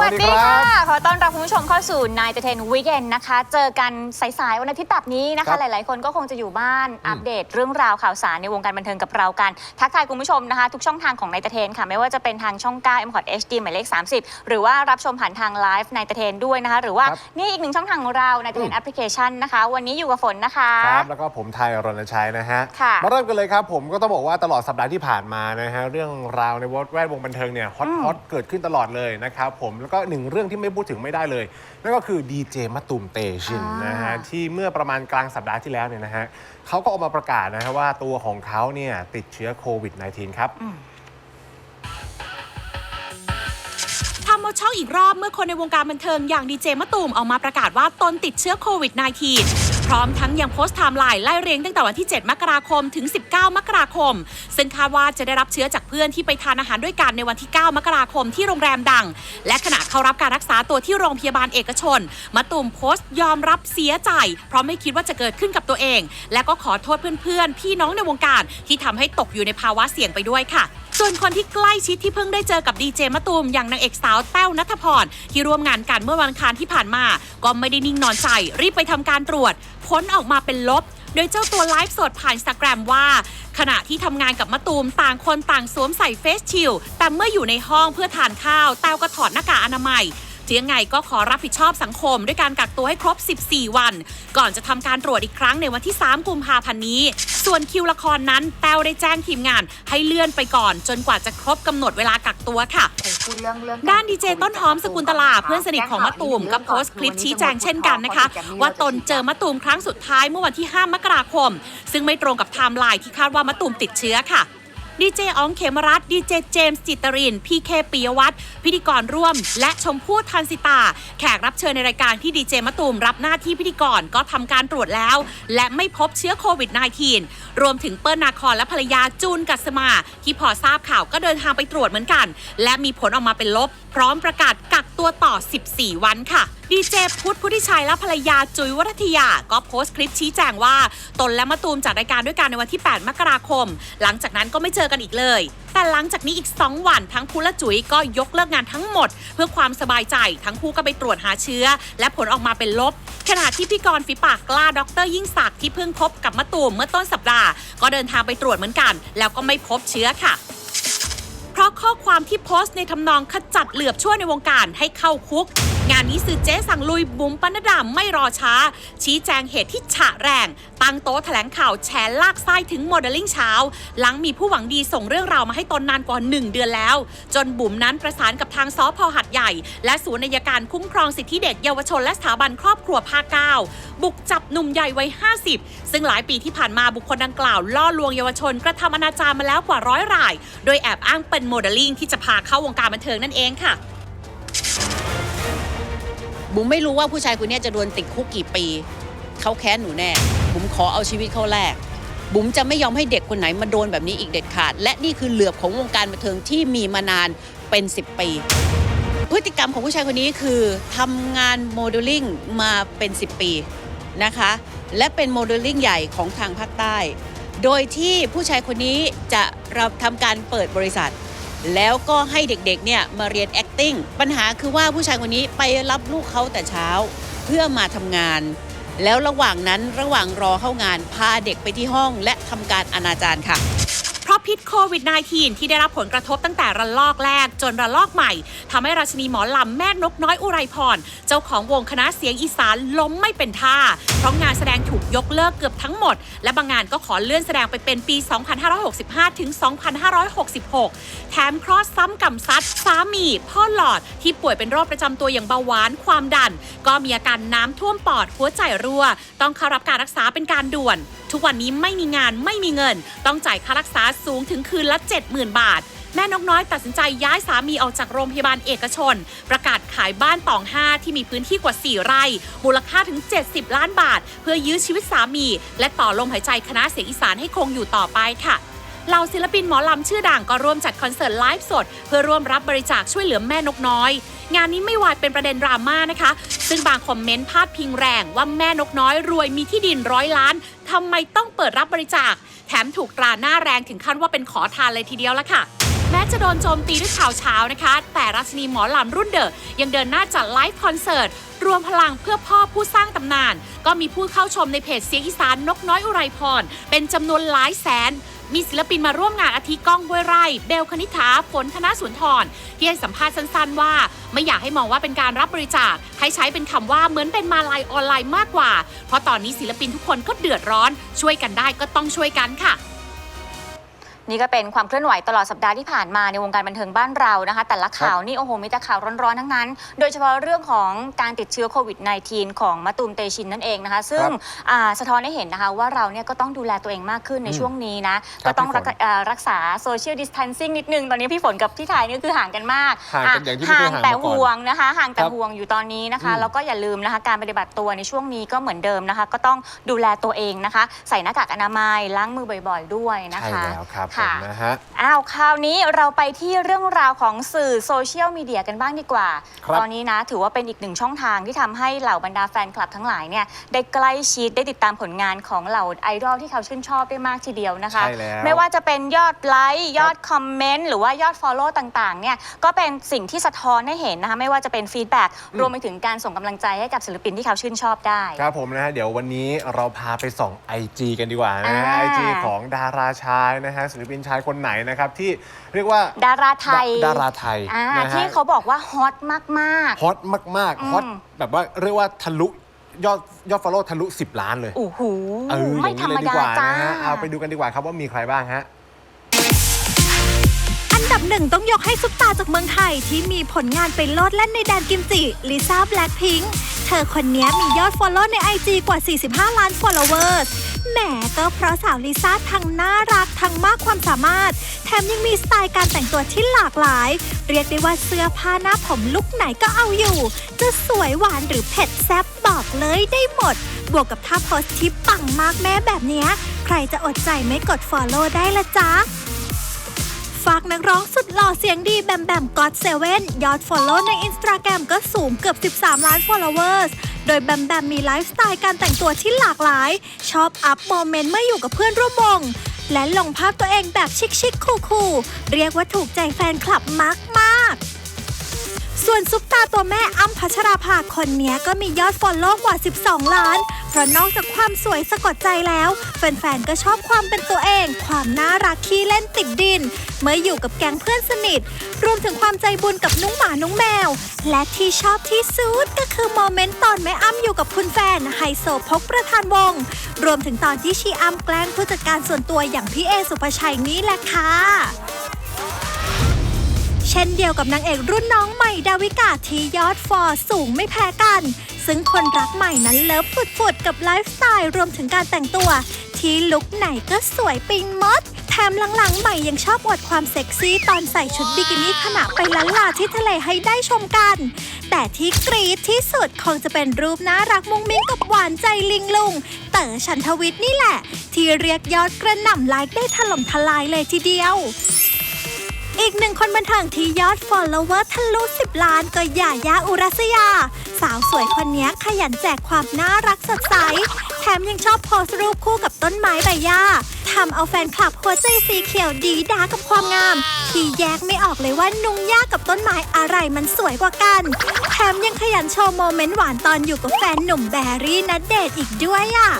วัสดีสวัสดีครัค่ะบขอต้อนรับคุณผู้ชมเข้าสู่นายเทนวีคเอนนะคะ เจอกันสายๆวันอาทิตย์แบบนี้นะครัคะ บหลายๆ คนก็คงจะอยู่บ้านอืมอัปเดตเรื่องราวข่าวสารในวงการบันเทิงกับเรากัน ทักทายคุณผู้ชมนะคะ ทุกช่องทางของนายเทนค่ะ ไม่ว่าจะเป็นทางช่อง9 m c o t HD หมายเลข 30 หรือว่ารับชมผ่านทางไลฟ์นายเทนด้วยนะคะ หรือว่าครับ นี่อีกหนึ่งช่องทางของเรานายเทนแอปพลิเคชันนะคะ วันนี้อยู่กับฝนนะคะ ครับแล้วก็ผมไทยรณชัยนะฮะ ค่ะมาเริ่มกันเลยครับ ผมก็ต้องบอกว่าตลอดสัปดาห์ที่ผ่านมานะฮะเรื่องราวในแวดวงบันเทิงเนี่ยฮอตอืมฮอตเกิดขึ้นตลอดเลยนะครับผมแล้วก็หนึ่งเรื่องที่ไม่พูดถึงไม่ได้เลย นั่นก็คือดีเจมะตุมเตชินอ่านนะฮะที่เมื่อประมาณกลางสัปดาห์ที่แล้วเนี่ยนะฮะเขาก็ออกมาประกาศนะฮะว่าตัวของเขาเนี่ยติดเชื้อโควิด -19 ครับทำเอาช็อกอีกรอบเมื่อคนในวงการบันเทิงอย่างดีเจมะตูมออกมาประกาศว่าตนติดเชื้อโควิด -19 พร้อมทั้งยังโพสต์ไทม์ไลน์ไล่เรียงตั้งแต่วันที่ 7 มกราคมถึง 19 มกราคม ซึ่งคาดว่าจะได้รับเชื้อจากเพื่อนที่ไปทานอาหารด้วยกันในวันที่ 9 มกราคมที่โรงแรมดัง และขณะเข้ารับการรักษาตัวที่โรงพยาบาลเอกชนมะตูมโพสต์ยอมรับเสียใจ เพราะไม่คิดว่าจะเกิดขึ้นกับตัวเอง และก็ขอโทษเพื่อนๆ พี่น้องในวงการ ที่ทำให้ตกอยู่ในภาวะเสี่ยงไปด้วยค่ะส่วนคนที่ใกล้ชิดที่เพิ่งได้เจอกับดีเจมะตูมอย่างนางเอกสาวแต้วนัทพรที่ร่วมงานกันเมื่อวันคารที่ผ่านมา ก็ไม่ได้นิ่งนอนใจรีบไปทำการตรวจ ผลออกมาเป็นลบ โดยเจ้าตัวไลฟ์สดผ่านสตาแกรมว่า ขณะที่ทำงานกับมะตูมต่างคนต่างสวมใส่เฟสชิลแต่เมื่ออยู่ในห้องเพื่อทานข้าวแต้วก็ถอดหน้ากากอนามัย ถึงยังไงก็ขอรับผิดชอบสังคม ด้วยการกักตัวให้ครบ 14 วัน ก่อนจะทำการตรวจอีกครั้งในวันที่ 3 กุมภาพันธ์นี้ ส่วนคิวละครนั้น แต้วได้แจ้งทีมงาน ให้เลื่อนไปก่อน จนกว่าจะครบกำหนดเวลากักตัวค่ะด้านดีเจต้นหอมสกุลตลาเพื่อนสนิทของมะตูมก็โพสต์คลิปชี้แจงเช่นกันนะคะ ว่าตนเจอมะตูมครั้งสุดท้ายเมื่อวันที่ 5 มกราคม ซึ่งไม่ตรงกับไทม์ไลน์ที่คาดว่ามะตูมติดเชื้อค่ะ ดีเจอองเขมรัตดีเจเจมส์จิตรินพีเคปิยวัฒน์พิธีกรร่วม และชมพู่ทันสิตา แขกรับเชิญในรายการที่ดีเจมะตูมรับหน้าที่พิธีกรก็ทำการตรวจแล้ว และไม่พบเชื้อโควิด -19 รวมถึงเปิ้ลนาคอนและภรรยาจูนกัสมา ที่พอทราบข่าวก็เดินทางไปตรวจเหมือนกัน และมีผลออกมาเป็นลบ พร้อมประกาศกักตัวต่อ 14 วันค่ะดีเจพุทธพุทธิชัยและภรรยาจุ๋ยวัฒยา ก็โพสต์คลิปชี้แจงว่า ตนและมะตูมจัดรายการด้วยกันในวันที่ 8 มกราคม หลังจากนั้นก็ไม่เจอกันอีกเลย แต่หลังจากนี้อีก 2 วันทั้งพุทธและจุ๋ยก็ยกเลิกงานทั้งหมด เพื่อความสบายใจทั้งคู่ก็ไปตรวจหาเชื้อ และผลออกมาเป็นลบ ขณะที่พี่กรณ์ฝีปากกล้าดรยิ่งศักดิ์ที่เพิ่งพบกับมะตูมเมื่อต้นสัปดาห์ก็เดินทางไปตรวจเหมือนกัน แล้วก็ไม่พบเชื้อค่ะเพราะข้อความที่โพสต์ในทำนองขจัดเหลือบชั่วในวงการให้เข้าคุก งานนี้สื่อเจ๊สั่งลุยบุ๋มปนัดดาไม่รอช้า ชี้แจงเหตุที่ฉะแรง ตั้งโต๊ะแถลงข่าวแฉลากไส้ถึงโมเดลลิ่งเช้า หลังมีผู้หวังดีส่งเรื่องราวมาให้ตนนานกว่า 1 เดือนแล้ว จนบุ๋มนั้นประสานกับทางสพหัดใหญ่ และศูนย์อัยการคุ้มครองสิทธิเด็กเยาวชนและสถาบันครอบครัวภาคเก้าบุกจับหนุ่มใหญ่วัย 50 ซึ่งหลายปีที่ผ่านมาบุคคลดังกล่าวล่อลวงเยาวชนกระทำอนาจารมาแล้วกว่าร้อยราย โดยแอบอ้างเป็นโมเดลลิ่งที่จะพาเข้าวงการบันเทิงนั่นเองค่ะ บุ๋มไม่รู้ว่าผู้ชายคนนี้จะโดนติดคุกกี่ปี เขาแค้นหนูแน่ บุ๋มขอเอาชีวิตเขาแลก บุ๋มจะไม่ยอมให้เด็กคนไหนมาโดนแบบนี้อีกเด็ดขาด และนี่คือเหลือบของวงการบันเทิงที่มีมานานเป็น 10 ปี พฤติกรรมของผู้ชายคนนี้คือทำงานโมเดลลิ่งมาเป็น 10 ปีนะคะ และเป็นโมเดลลิ่งใหญ่ของทางภาคใต้ โดยที่ผู้ชายคนนี้จะรับทำการเปิดบริษัท แล้วก็ให้เด็กๆเนี่ยมาเรียน acting ปัญหาคือว่าผู้ชายคนนี้ไปรับลูกเขาแต่เช้าเพื่อมาทำงาน แล้วระหว่างนั้นระหว่างรอเข้างานพาเด็กไปที่ห้องและทำการอนาจารค่ะ ราะพิษโควิด -19 ที่ได้รับผลกระทบตั้งแต่ระลอกแรกจนระลอกใหม่ทำให้ราชินีหมอลำแม่นกน้อยอุไรพร เจ้าของวงคณะเสียงอีสานล้มไม่เป็นท่า เพราะงานแสดงถูกยกเลิกเกือบทั้งหมด และบางงานก็ขอเลื่อนแสดงไปเป็นปี 2565 ถึง 2566 แถมเคราะห์ซ้ำกำซัดสามีพ่อหลอดที่ป่วยเป็นโรคประจำตัวอย่างเบาหวานความดัน ก็มีอาการน้ำท่วมปอดหัวใจรั่ว ต้องเข้ารับการรักษาเป็นการด่วน ทุกวันนี้ไม่มีงานไม่มีเงิน ต้องจ่ายค่ารักษาสูงถึงคืนละ 70,000 บาท แม่นกน้อยตัดสินใจย้ายสามีออกจากโรงพยาบาลเอกชน ประกาศขายบ้านตองห้าที่มีพื้นที่กว่า 4 ไร่ มูลค่าถึง 70 ล้านบาท เพื่อยื้อชีวิตสามี และต่อลมหายใจคณะเสียงอีสานให้คงอยู่ต่อไปค่ะ เหล่าศิลปินหมอลำชื่อดังก็ร่วมจัดคอนเสิร์ตไลฟ์สด เพื่อร่วมรับบริจาคช่วยเหลือแม่นกน้อย งานนี้ไม่วายเป็นประเด็นดราม่านะคะ ซึ่งบางคอมเมนต์พาดพิงแรงว่าแม่นกน้อยรวยมีที่ดินร้อยล้านทำไมต้องเปิดรับบริจาค แถมถูกตราหน้าแรงถึงขั้นว่าเป็นขอทานเลยทีเดียวละค่ะแม้จะโดนโจมตีด้วยข่าวเช้านะคะ แต่ราชินีหมอลำรุ่นเดอะยังเดินหน้าจัดไลฟ์คอนเสิร์ต รวมพลังเพื่อพ่อผู้สร้างตำนาน ก็มีผู้เข้าชมในเพจเสียงอีสานนกน้อยอุไรพร เป็นจำนวนหลายแสน มีศิลปินมาร่วมงานอาทิก้องห้วยไร่ เบลคณิธาฝนธนสุนทรที่ให้สัมภาษณ์สั้นๆว่า ไม่อยากให้มองว่าเป็นการรับบริจาค ให้ใช้เป็นคำว่าเหมือนเป็นมาลายออนไลน์มากกว่า เพราะตอนนี้ศิลปินทุกคนก็เดือดร้อน ช่วยกันได้ก็ต้องช่วยกันค่ะ นี่ก็เป็นความเคลื่อนไหวตลอดสัปดาห์ที่ผ่านมาในวงการบันเทิงบ้านเรานะคะ แต่ละข่าวนี่โอ้โหมีแต่ข่าวร้อนๆทั้งนั้น โดยเฉพาะเรื่องของการติดเชื้อโควิด -19 ของมะตูมเตชินนั่นเองนะคะ ซึ่งอ่าสะท้อนให้เห็นนะคะว่าเราเนี่ยก็ต้องดูแลตัวเองมากขึ้นในอืมช่วงนี้นะครับก็ต้องพี่ฝนรักอ่ารักษาโซเชียลดิส a ทนซิ่งนิดนึง ตอนนี้พี่ฝนกับพี่ไทยนี่คือห่างกันมาก ห่างกันอย่างที่ไม่เคยห่างแต่มาก่อนห่วงนะคะ ห่างแต่ครับห่วงอยู่ตอนนี้นะคะอืมแล้วก็อย่าลืมนะคะการปฏิบัติตัวในช่วงนี้ก็เหมือนเดิมนะคะ ก็ต้องดูแลตัวเองนะคะ ใส่หน้ากากอนามัยล้างมือบ่อย ๆ ด้วยนะใช่คะแล้วครับผมค่ะนะฮะ อ้าวคราวนี้เราไปที่เรื่องราวของสื่อโซเชียลมีเดียกันบ้างดีกว่า ครับ ตอนนี้นะถือว่าเป็นอีกหนึ่งช่องทางที่ทำให้เหล่าบรรดาแฟนคลับทั้งหลายเนี่ยได้ใกล้ชิดได้ติดตามผลงานของเหล่าไอดอลที่เขาชื่นชอบได้มากทีเดียวนะคะ ใช่แล้ว ไม่ว่าจะเป็นยอดไลค์ยอดคอมเมนต์หรือว่ายอด Follow ต่างๆเนี่ยก็เป็นสิ่งที่สะท้อนให้เห็นนะคะไม่ว่าจะเป็นฟีดแบ็กรวมไปถึงการส่งกำลังใจให้กับศิลปินที่เขาชื่นชอบได้ ครับผมนะฮะ เดี๋ยววันนี้เราพาไปส่อง IG กันดีกว่านะฮะ อ่าไอจีของดาราชายนะฮะศิลปินชายคนไหนนะครับที่เรียกว่าดาราไทยดาราไทยอ่านะฮะ ที่เขาบอกว่าฮอตมากๆฮอตมาก อืม ๆ ฮอตแบบว่าเรียกว่าทะลุยอดยอดฟอลโล่ทะลุ 10 ล้านเลยโอ้โหเอออไม่ย่างธรนี้รเลมยดีดากว่าจ้านะฮะเอาไปดูกันดีกว่าครับว่ามีใครบ้างฮะ อันดับหนึ่งต้องยกให้ซุปตาจากเมืองไทยที่มีผลงานไปโลดแล่นในแดนกิมจิลิซ่าแบล็คพิงค์ เธอคนนี้มียอดฟอลโล่ใน IG กว่า 45 ล้าน followers แหมก็เพราะสาวลิซ่าทั้งน่ารักทั้งมากความสามารถ แถมยังมีสไตล์การแต่งตัวที่หลากหลาย เรียกได้ว่าเสื้อผ้าหน้าผมลุกไหนก็เอาอยู่ จะสวยหวานหรือเผ็ดแซ่บบอกเลยได้หมด บวกกับท่าโพสที่ปังมากแม่แบบนี้ ใครจะอดใจไม่กด follow ได้ละจ๊ะ ฝากนักร้องสุดหล่อเสียงดีแบมแบมก็อดเซเว่นยอดฟอลโล่ในอินสตาแกรมก็สูงเกือบ 13 ล้าน followers โดยแบมแบมมีไลฟ์สไตล์การแต่งตัวที่หลากหลาย ชอบอัพโมเมนต์เมื่ออยู่กับเพื่อนร่วมวง และลงภาพตัวเองแบบชิคๆคูลๆเรียกว่าถูกใจแฟนคลับมากๆ ส่วนซุปตาตัวแม่อ้ำพัชราภาคนนี้ก็มียอดฟอลโล่กว่า 12 ล้าน เพราะนอกจากความสวยสะกดใจแล้ว แฟนๆ ก็ชอบความเป็นตัวเอง ความน่ารักขี้เล่นติดดิน เมื่ออยู่กับแก๊งเพื่อนสนิท รวมถึงความใจบุญกับน้งหมาน้องแมว และที่ชอบที่สุดก็คือโมเมนต์ตอนแม่อ้ำอยู่กับคุณแฟนไฮโซพกประธานวง รวมถึงตอนที่ชีอ้ำแกล้งผู้จัดการส่วนตัวอย่างพี่เอสุภชัยนี่แหละค่ะ ช่นเดียวกับนางเอกรุ่นน้องใหม่ดาวิกาที่ยอดฟอลสูงไม่แพ้กัน ซึ่งคนรักใหม่นั้นเลิฟฝุดๆกับไลฟ์สไตล์รวมถึงการแต่งตัว ที่ลุคไหนก็สวยปิงมด แถมหลังๆ ใหม่ยังชอบอวดความเซ็กซี่ตอนใส่ชุดบิกินี่ขณะไปล้านลาที่ทะเลให้ได้ชมกัน แต่ที่กรี๊ดที่สุดคงจะเป็นรูปน่ารักมุ้งมิ้งกับหวานใจลิงลุง เต๋อชันทวิทย์นี่แหละ ที่เรียกยอดกระหน่ำไลค์ได้ถล่มทลายเลยทีเดียว อีกหนึ่งคนบันเทิงที่ยอด follower ทะลุ10 ล้านก็หย่ายาอุรัสยา สาวสวยคนนี้ขยันแจกความน่ารักสดใส แถมยังชอบโพสต์รูปคู่กับต้นไม้ใบหญ้าทำเอาแฟนคลับหัวใจสีเขียวดีดากับความงาม ที่แยกไม่ออกเลยว่านุ่งหญ้ากับต้นไม้อะไรมันสวยกว่ากัน แถมยังขยันโชว์โมเมนต์หวานตอนอยู่กับแฟนหนุ่มแบรี่นัดเดทอีกด้วยอะ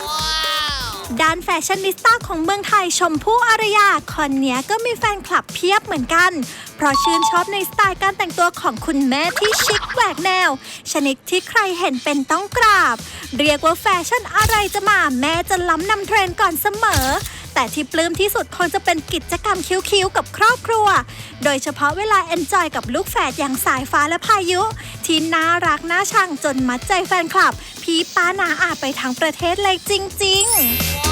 ด้านแฟชั่นนิสต้าของเมืองไทยชมพู่อารยาคนเนี้ยก็มีแฟนคลับเพียบเหมือนกัน เพราะชื่นชอบในสไตล์การแต่งตัวของคุณแม่ที่ชิคแหวกแนว ชนิดที่ใครเห็นเป็นต้องกราบ เรียกว่าแฟชั่นอะไรจะมาแม่จะล้ำนำเทรนด์ก่อนเสมอ แต่ที่ปลื้มที่สุดคงจะเป็นกิจกรรมคิ้วๆ กับครอบครัว โดยเฉพาะเวลาเอนจอยกับลูกแฝดอย่างสายฟ้าและพายุ ที่น่ารักน่าชังจนมัดใจแฟนคลับ พี่ป้านาอาไปทั้งประเทศเลยจริง ๆ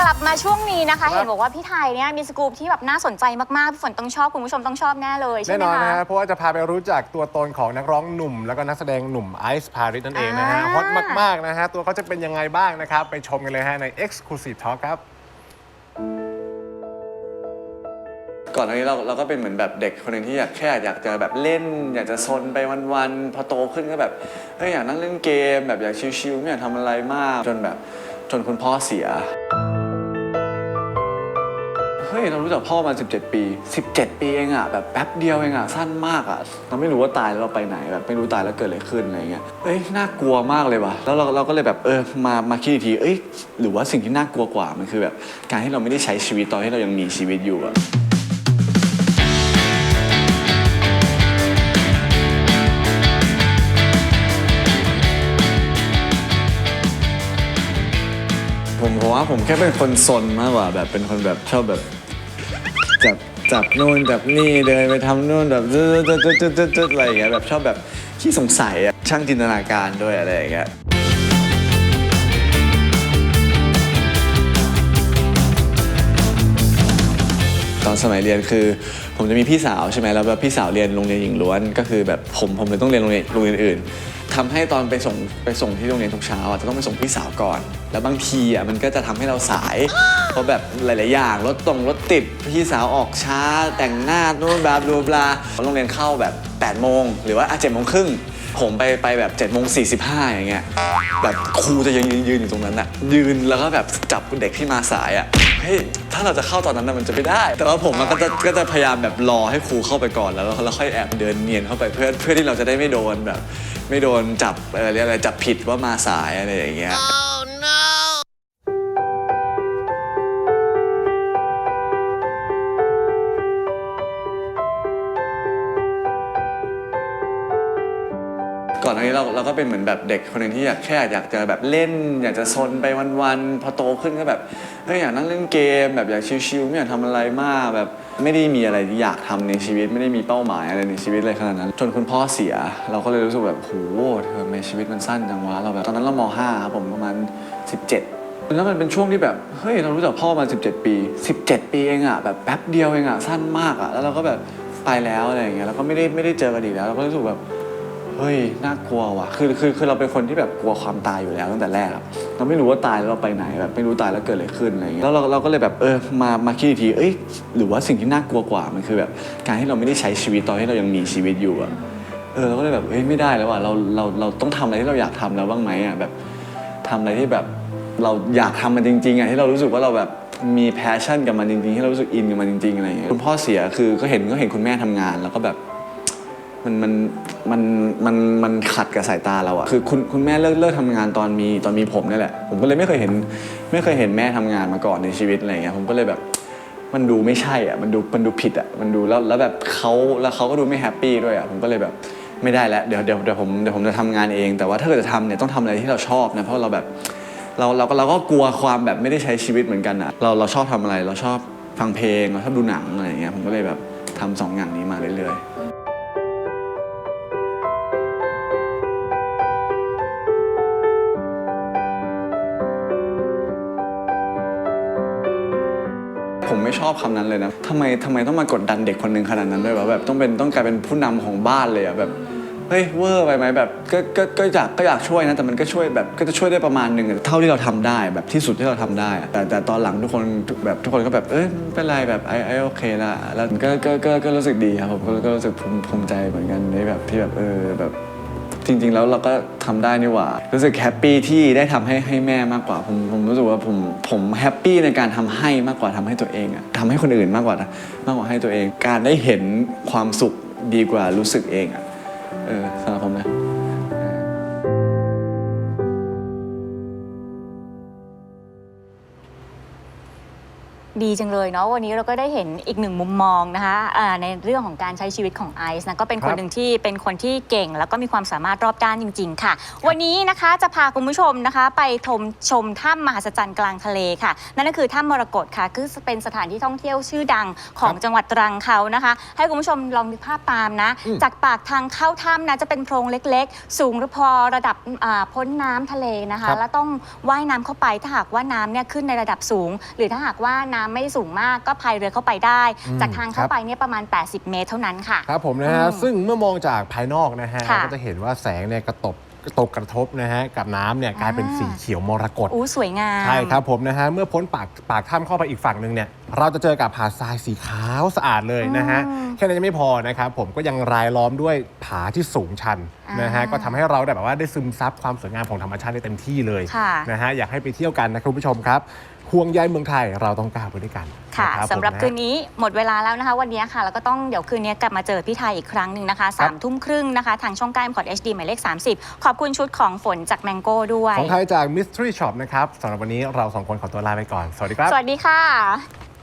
กลับมาช่วงนี้นะครัคะบเห็นบอกว่าพี่ไทยเนี่ยมีสกูปที่แบบน่าสนใจมากๆพี่ฝนต้องชอบคุณผู้ชมต้องชอบแน่เลยใช่แน่ไหมนอนคะนะฮะเพราะว่าจะพาไปรู้จักตัวตนของนักร้องหนุ่ม แล้วก็นักแสดงหนุ่มไอซ์พาริสนั่นเองนะฮะอ่า ฮอตมากๆนะฮะตัวเขาจะเป็นยังไงบ้างนะครับ ไปชมกันเลยฮะใน Exclusive Talk ครับ ก่อนหน้านี้เราเราก็เป็นเหมือนแบบเด็กคนหนึ่งที่อยากแค่อยากจะแบบเล่น อยากจะซนไปวันๆพอโตขึ้นก็แบบเฮ้ยอยากนั่งเล่นเกม แบบอยากชิลๆไม่อยากทำอะไรมากจนแบบจนคุณพ่อเสียเฮ้ยเรารู้จักพ่อมา 17 ปี 17 ปีเองอะแบบแป๊บเดียวเองอะสั้นมากอะเราไม่รู้ว่าตายแล้วเราไปไหนแบบไม่รู้ตายแล้วเกิดอะไรขึ้นอะไรเงี้ยเอ้ยน่ากลัวมากเลยว่ะแล้วเราเราก็เลยแบบเออมามาคิดอีกทีเอ้ยหรือว่าสิ่งที่น่ากลัวกว่ามันคือแบบการที่เราไม่ได้ใช้ชีวิตตอนที่เรายังมีชีวิตอยู่อะผมผมว่าผมแค่เป็นคนซนมากกว่าแบบเป็นคนแบบชอบแบบ จับจับนู่นจับนี่เดินไปทำนู่นแบบตึ๊ดตึ๊ดตึ๊ดตึ๊ดตึ๊ดตึ๊ดอะไรอย่างเงี้ยแบบชอบแบบขี้สงสัยอะช่างจินตนาการด้วยอะไรอย่างเงี้ยตอนสมัยเรียนคือ ผมจะมีพี่สาวใช่ไหมแล้วแบบพี่สาวเรียนโรงเรียนหญิงล้วนก็คือแบบผมผมเลยต้องเรียนโรงเรียนโรงเรียนอื่น ทำให้ตอนไปส่งไปส่งที่โรงเรียนทุกเช้าอะจะต้องไปส่งพี่สาวก่อน แล้วบางทีอะมันก็จะทำให้เราสาย เพราะแบบหลาย ๆ อย่างรถตรงรถติดพี่สาวออกช้า แต่งหน้านู่นบลาบลาบลาโรงเรียนเข้าแบบ8โมงหรือว่าอะเจ็ดโมงครึ่งผมไปไปแบบ7จ็ดโมงสีอย่างเงี้ยแบบครูจะยังยืนยืนอยู่ตรงนั้นอะยืนแล้วก็แบบจับเด็กที่มาสายอะเฮ้ยถ้าเราจะเข้าตอนนั้นน่ะมันจะไม่ได้ แต่ว่าผมมันก็จะก็จะพยายามแบบรอให้ครูเข้าไปก่อนแล้วแล้วค่อยแอบเดินเนียนเข้าไปเพื่อเพื่อที่เราจะได้ไม่โดนแบบ ไม่โดนจับเออเรียกอะไรจับผิดว่ามาสายอะไรอย่างเงี้ยก่อนหน้านี้เราเราก็เป็นเหมือนแบบเด็กคนหนึ่งที่อยากแค่อยากจะแบบเล่น อยากจะซนไปวันๆพอโตขึ้นก็แบบ เฮ้ยอยากนั่งเล่นเกมแบบอยากชิลๆไม่อยากทำอะไรมากแบบไม่ได้มีอะไรที่อยากทำในชีวิตไม่ได้มีเป้าหมายอะไรในชีวิตเลยขนาดนั้น จนคุณพ่อเสีย เราก็เลยรู้สึกแบบโหเธอทำไมชีวิตมันสั้นจังวะเราแบบตอนนั้นเราม5ครับผมประมาณ 17 แล้วมันเป็นช่วงที่แบบเฮ้ยเรารู้จักพ่อมา 17 ปี 17 ปีเองอะแบบแป๊บเดียวเองอะสั้นมากอะแล้วเราก็แบบไปแล้วอะไรอย่างเงี้ยแล้วก็ไม่ได้ไม่ได้เจอกันอีกแล้วเราก็รู้สึกแบบเฮ้ยน่ากลัวว่ะคือคือคือเราเป็นคนที่แบบกลัวความตายอยู่แล้วตั้งแต่แรกอะ เราไม่รู้ว่าตายแล้วเราไปไหนแบบไม่รู้ตายแล้วเกิดอะไรขึ้นอะไรอย่างเงี้ยแล้วเราเราก็เลยแบบเออมามาคิดอีกทีเอ้ยหรือว่าสิ่งที่น่ากลัวกว่ามันคือแบบการที่เราไม่ได้ใช้ชีวิตตอนที่เรายังมีชีวิตอยู่อะเออเราก็เลยแบบเฮ้ยไม่ได้แล้วว่ะเราเราเราต้องทำอะไรที่เราอยากทำแล้วบ้างไหมอะแบบทำอะไรที่แบบเราอยากทำมันจริงๆอะที่เรารู้สึกว่าเราแบบมีแพชชั่นกับมันจริงๆที่เรารู้สึกอินกับมันจริงๆอะไรอย่างเงี้ยคุณพ่อเสียคือก็เห็นก็เห็นคุณแม่ทำงานแล้วก็แบบมันมัน มันมันมันขัดกับสายตาเราอะคือคุณคุณแม่เลิกเลิกทำงานตอนมีตอนมีผมนี่แหละ ผมก็เลยไม่เคยเห็นไม่เคยเห็นแม่ทำงานมาก่อนในชีวิตอะไรเงี้ยผมก็เลยแบบมันดูไม่ใช่อะมันดูมันดูผิดอะมันดูแล้วแล้วแบบเขาแล้วเขาก็ดูไม่แฮปปี้ด้วยอะผมก็เลยแบบไม่ได้แล้วเดี๋ยวเดี๋ยวเดี๋ยวผมเดี๋ยวผมจะทำงานเอง แต่ว่าถ้าเกิดจะทำเนี่ยต้องทำอะไรที่เราชอบนะเพราะเราแบบเราเราก็เราก็กลัวความแบบไม่ได้ใช้ชีวิตเหมือนกันอะเราเราชอบทำอะไร เราชอบฟังเพลงเราชอบดูหนังอะไรอย่างเงี้ยผมก็เลยแบบทำสองอย่างนี้มาเรื่อยๆ ชอบคำนั้นเลยนะทำไมทำไมต้องมากดดันเด็กคนหนึ่งขนาดนั้นด้วยวะแบบต้องเป็นต้องกลายเป็นผู้นำของบ้านเลยอะแบบเฮ้ยเวอร์ไปไหมแบบก็ก็ก็อยากก็อยากช่วยนะแต่มันก็ช่วยแบบก็จะช่วยได้ประมาณหนึ่งอะเท่าที่เราทำได้แบบที่สุดที่เราทำได้อะแต่แต่ตอนหลังทุกคนแบบทุกคนก็แบบเอ้ยไม่เป็นไรแบบไอ้ไอ้โอเคละแล้วก็ก็ก็ก็รู้สึกดีครับผมก็ก็รู้สึกภูมิภูมิใจเหมือนกันในแบบที่แบบเออแบบ จริง ๆ แล้วเราก็ทำได้นี่หว่า รู้สึกแฮปปี้ที่ได้ทำให้ให้แม่มากกว่า ผมผมรู้สึกว่าผมผมแฮปปี้ในการทำให้มากกว่าทำให้ตัวเองอะทำให้คนอื่นมากกว่านะมากกว่าให้ตัวเอง การได้เห็นความสุขดีกว่ารู้สึกเองอะเออสำหรับผมนะ ดีจังเลยเนาะวันนี้เราก็ได้เห็นอีกหนึ่งมุมมองนะคะอ่าในเรื่องของการใช้ชีวิตของไอซ์นะก็เป็นคนครับหนึ่งที่เป็นคนที่เก่ง แล้วก็มีความสามารถรอบด้านจริง ๆ ค่ะ วันนี้นะคะจะพาคุณผู้ชมนะคะ ไปชมชมถ้ำมหัศจรรย์กลางทะเลค่ะ นั่นก็คือถ้ำมรกตค่ะคือเป็นสถานที่ท่องเที่ยวชื่อดังของจังหวัดตรังเขานะคะ ให้คุณผู้ชมลองนึกภาพตามนะ จากปากทางเข้าถ้ำนะจะเป็นโพรงเล็ก ๆ สูงพอระดับอ่าพ้นน้ำทะเลนะคะครับแล้วต้องว่ายน้ำเข้าไปถ้าหากว่าน้ำเนี่ยขึ้นในระดับสูง หรือถ้าหากว่าน้ำไม่ได้สูงมากก็พายเรือเข้าไปได้ อืมจากทางเข้าครับ ไปเนี่ยประมาณ 80 เมตรเท่านั้นค่ะ ครับผมนะฮะ อืมซึ่งเมื่อมองจากภายนอกนะฮะค่ะก็จะเห็นว่าแสงเนี่ยกระตบกระตกกระทบนะฮะกับน้ำเนี่ยกลายเป็นอ่า สีเขียวมรกต อู้สวยงาม ใช่ครับผมนะฮะเมื่อพ้นปากปากถ้ำเข้าไปอีกฝั่งหนึ่งเนี่ยเราจะเจอกับหาดทรายสีขาวสะอาดเลยนะฮะอืมแค่นั้นยังไม่พอนะครับผมก็ยังรายล้อมด้วยผาที่สูงชันอ่านนะฮะก็ทำให้เราได้แบบว่าได้ซึมซับความสวยงามของธรรมชาติได้เต็มที่เลยค่ะ นะฮะอยากให้ไปเที่ยวกันนะครับคุณผู้ชมครับ ห่วงใยเมืองไทยเราต้องก้าวไปด้วยกันค่ะนะสำหรับผมะ คืนนี้หมดเวลาแล้วนะคะ วันนี้ค่ะ แล้วก็ต้องเดี๋ยวคืนนี้กลับมาเจอพี่ไทยอีกครั้งหนึ่งนะคะสามทุ่มครึ่งนะคะ ทางช่อง9 m c o t HD หมายเลข 30 ขอบคุณชุดของฝนจากแมงโก้ด้วย ของไทยจาก Mystery Shop นะครับสำหรับวันนี้เราสองคนขอตัวลาไปก่อน สวัสดีครับ สวัสดีค่ะ